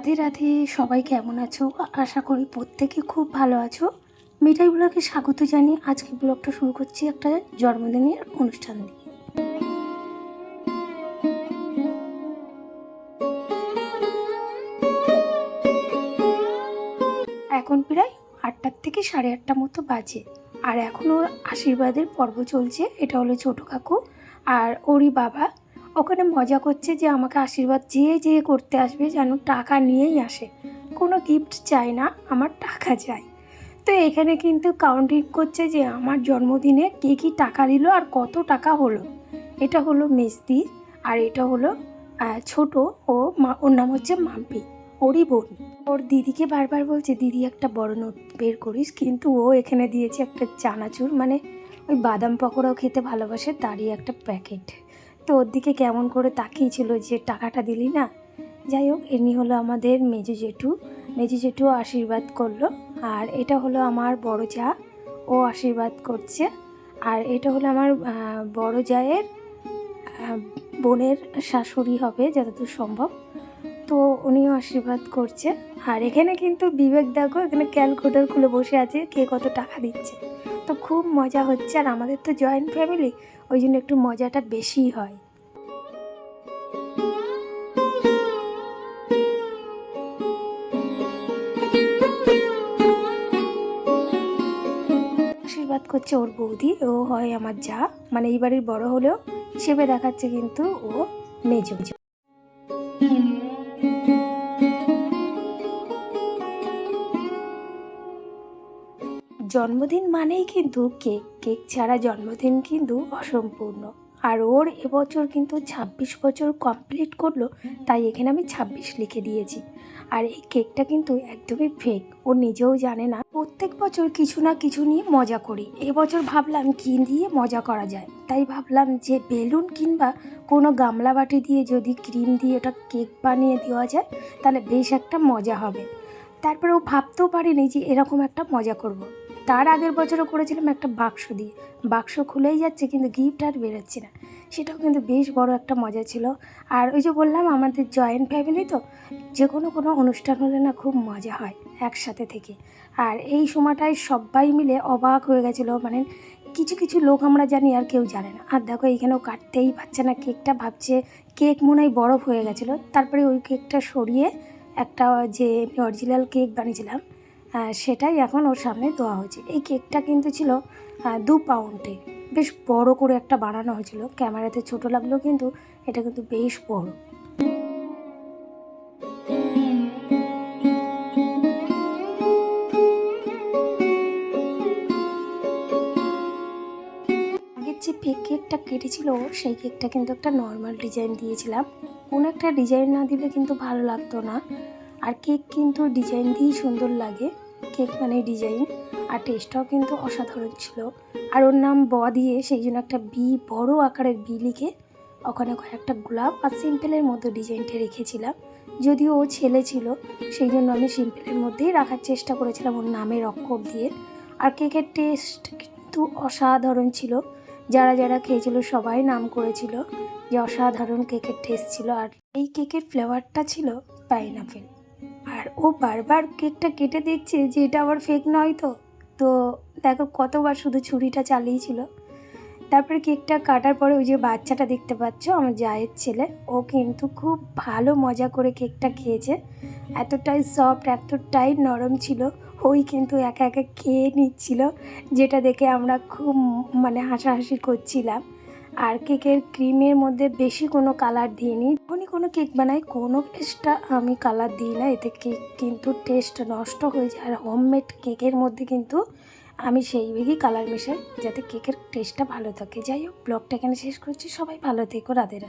রাধে রাধে, সবাই কেমন আছো? আশা করি প্রত্যেকে খুব ভালো আছো। মিঠাই ব্লগে স্বাগত জানিয়ে আজকে ব্লগটা শুরু করছি একটা জন্মদিনের অনুষ্ঠান দিয়ে এখন প্রায় আটটার থেকে সাড়ে আটটা মতো বাজে। আর এখন ওর আশীর্বাদের পর্ব চলছে। এটা হলো ছোটো কাকু আর ওরই বাবা ওখানে মজা করছে যে আমাকে আশীর্বাদ যে যে করতে আসবে যেন টাকা নিয়েই আসে। কোনো গিফট চাই না, আমার টাকা চাই। তো এখানে কিন্তু কাউন্টিং করছে যে আমার জন্মদিনে কে কী টাকা দিল আর কত টাকা হলো। এটা হলো মেজদি আর এটা হলো ছোট ও মা, ওর নাম হচ্ছে মাম্পি, ওরই বোন। ওর দিদিকে বারবার বলছে, দিদি, একটা বড় নোট বের করিস। কিন্তু ও এখানে দিয়েছে একটা চানাচুর মানে ওই বাদাম পকোড়াও খেতে ভালোবাসে, তারই একটা প্যাকেট। তো ওর দিকে কেমন করে তাকিয়েছিল যে টাকাটা দিলি না? যাই হোক, এমনি হলো আমাদের মেজু জেঠু। মেজু জেঠু আশীর্বাদ করল। আর এটা হলো আমার বড় যা, ও আশীর্বাদ করছে। আর এটা হলো আমার বড় জায়ের বোনের শাশুড়ি হবে, যতদূর সম্ভব। তো উনিও আশীর্বাদ করছে। আর এখানে কিন্তু বিবেক দেখো, এখানে ক্যালকুলেটর খুলে বসে আছে, কে কত টাকা দিচ্ছে। তো খুব মজা হচ্ছে, আর আমাদের তো জয়েন্ট ফ্যামিলি ওই জন্য একটু মজাটা বেশিই হয়। আশীর্বাদ করছে ওর বৌদি, ও হয় আমার যা। মানে এই বাড়ির বড় হলেও হিসেবে দেখাচ্ছে কিন্তু ও মেজো। জন্মদিন মানেই কিন্তু কেক। কেক ছাড়া জন্মদিন কিন্তু অসম্পূর্ণ। আর ওর এবছর কিন্তু ছাব্বিশ বছর কমপ্লিট করল, তাই এখানে আমি ছাব্বিশ লিখে দিয়েছি। আর এই কেকটা কিন্তু একদমই ফেক ও নিজেও জানে না। প্রত্যেক বছর কিছু না কিছু নিয়ে মজা করি। এবছর ভাবলাম কী দিয়ে মজা করা যায়? তাই ভাবলাম যে বেলুন কিংবা কোনো গামলা বাটি দিয়ে যদি ক্রিম দিয়ে ওটা কেক বানিয়ে দেওয়া যায়, তাহলে বেশ একটা মজা হবে। তারপরে ও ভাবতেও পারিনি যে এরকম একটা মজা করব। তার আগের বছরও করেছিলাম একটা বাক্স দিয়ে। বাক্স খুলেই যাচ্ছে কিন্তু গিফট আর বেরোচ্ছে না। সেটাও কিন্তু বেশ বড় একটা মজা ছিল। আর ওই যে বললাম, আমাদের জয়েন্ট ফ্যামিলি তো যে কোনো কোনো অনুষ্ঠান হলে না খুব মজা হয় একসাথে থেকে। আর এই সময়টায় সবাই মিলে অবাক হয়ে গেছিল। মানে কিছু কিছু লোক আমরা জানি আর কেউ জানে না। আর দেখো এইখানেও কাটতেই পারছে না। কেকটা ভাবছে কেক মনে হয় বরফ হয়ে গেছিল। তারপরে ওই কেকটা সরিয়ে একটা যে অরিজিনাল কেক বানিয়েছিলাম সেটাই এখন ওর সামনে দেওয়া হয়েছে। এই কেকটা কিন্তু ছিল দু পাউন্ডে। বেশ বড় করে একটা বানানো হয়েছিল। ক্যামেরাতে ছোট লাগলেও কিন্তু এটা কিন্তু বেশ বড়। যে কেকটা কেটেছিল, সেই কেকটা কিন্তু একটা নর্মাল ডিজাইন দিয়েছিলাম। কোনো একটা ডিজাইন না দিলে কিন্তু ভালো লাগতো না। আর কেক কিন্তু ডিজাইন দিয়েই সুন্দর লাগে। কেক মানে ডিজাইন আর টেস্টটাও কিন্তু অসাধারণ ছিল। আর ওর নাম ব দিয়ে সেই জন্য একটা বি বড় আকারের বি লিখে ওখানে কয়েকটা গোলাপ আর সিম্পলের মতো ডিজাইনটা রেখেছিলাম। যদিও ও ছেলে ছিল, সেই জন্য আমি সিম্পলের মধ্যেই রাখার চেষ্টা করেছিলাম ওর নামের অক্ষর দিয়ে। আর কেকের টেস্ট কিন্তু অসাধারণ ছিল। যারা যারা খেয়েছিল সবাই নাম করেছিল যে অসাধারণ কেকের টেস্ট ছিল। আর এই কেকের ফ্লেভারটা ছিল পাইনাপেল। আর ও বারবার কেকটা কেটে দেখছে যে এটা আবার ফেক নয় তো। তো দেখো কতবার শুধু ছুরিটা চালিয়েছিল। তারপরে কেকটা কাটার পরে ওই যে বাচ্চাটা দেখতে পাচ্ছ, আমার জায়ের ছেলে, ও কিন্তু খুব ভালো মজা করে কেকটা খেয়েছে। এতটাই সফট এতটাই নরম ছিল, ওই কিন্তু একা একা খেয়ে নিচ্ছিল, যেটা দেখে আমরা খুব মানে হাসাহাসি করছিলাম। আর কেকের ক্রিমের মধ্যে বেশি কোনো কালার দিইনি। যখনই কোনো কেক বানাই, কোনো টেস্টটা আমি কালার দিই না। এতে কেক কিন্তু টেস্ট নষ্ট হয়ে যায়। আর হোমমেড কেকের মধ্যে কিন্তু আমি সেই কালার মেশাই, যাতে কেকের টেস্টটা ভালো থাকে। যাই হোক, ব্লগটা এখানে শেষ করছি। সবাই ভালো থেকো, রাধে রাধে।